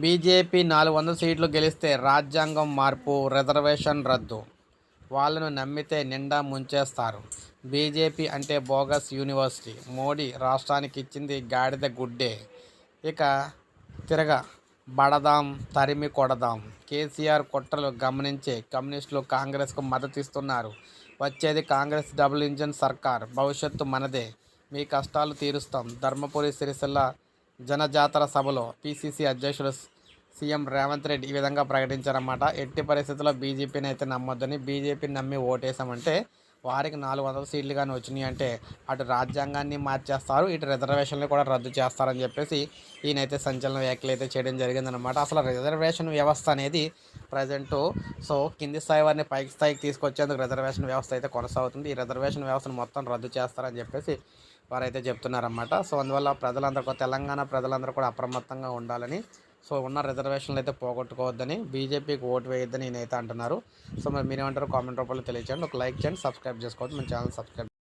BJP నాలుగు వందల సీట్లు గెలిస్తే రాజ్యాంగం మార్పు రిజర్వేషన్ రద్దు. వాళ్ళను నమ్మితే నిండా ముంచేస్తారు. బీజేపీ అంటే బోగస్ యూనివర్సిటీ. మోడీ రాష్ట్రానికి ఇచ్చింది గాడిద గుడ్డే. ఇక తిరగ బడదాం తరిమి కొడదాం. కేసీఆర్ కుట్రలు గమనించే కమ్యూనిస్టులు కాంగ్రెస్కు మద్దతు ఇస్తున్నారు. వచ్చేది కాంగ్రెస్ డబుల్ ఇంజన్ సర్కార్. భవిష్యత్తు మనదే. మీ కష్టాలు తీరుస్తాం. ధర్మపురి సిరిసిల్ల జనజాతర సభలో పిసిసి అధ్యక్షుడు సీఎం రేవంత్ రెడ్డి ఈ విధంగా ప్రకటించారన్నమాట. ఎట్టి పరిస్థితుల్లో బీజేపీని అయితే నమ్మొద్దని బీజేపీని నమ్మి ఓటేసామంటే వారికి నాలుగు వందల సీట్లు కానీ వచ్చినాయి అంటే అటు రాజ్యాంగాన్ని మార్చేస్తారు ఇటు రిజర్వేషన్లు కూడా రద్దు చేస్తారని చెప్పేసి ఈయనైతే సంచలన వ్యాఖ్యలు అయితే చేయడం జరిగిందనమాట అసలు రిజర్వేషన్ వ్యవస్థ అనేది ప్రజెంట్ సో కింది స్థాయి వారిని పైకి స్థాయికి తీసుకొచ్చేందుకు రిజర్వేషన్ వ్యవస్థ అయితే కొనసాగుతుంది. ఈ రిజర్వేషన్ వ్యవస్థను మొత్తం రద్దు చేస్తారని చెప్పేసి వారైతే చెప్తున్నారన్నమాట. సో అందువల్ల ప్రజలందరూ తెలంగాణ ప్రజలందరూ కూడా అప్రమత్తంగా ఉండాలని సో ఉన్న రిజర్వేషన్లు అయితే పోగొట్టుకోవద్దని బీజేపీకి ఓటు వేయొద్దని నేనైతే అంటున్నారు. సో మరి మీరేమంటారు కామెంట్ రూపంలో తెలియచేయండి. ఒక లైక్ చేయండి సబ్స్క్రైబ్ చేసుకోవద్దు. మన ఛానల్ సబ్స్క్రైబ్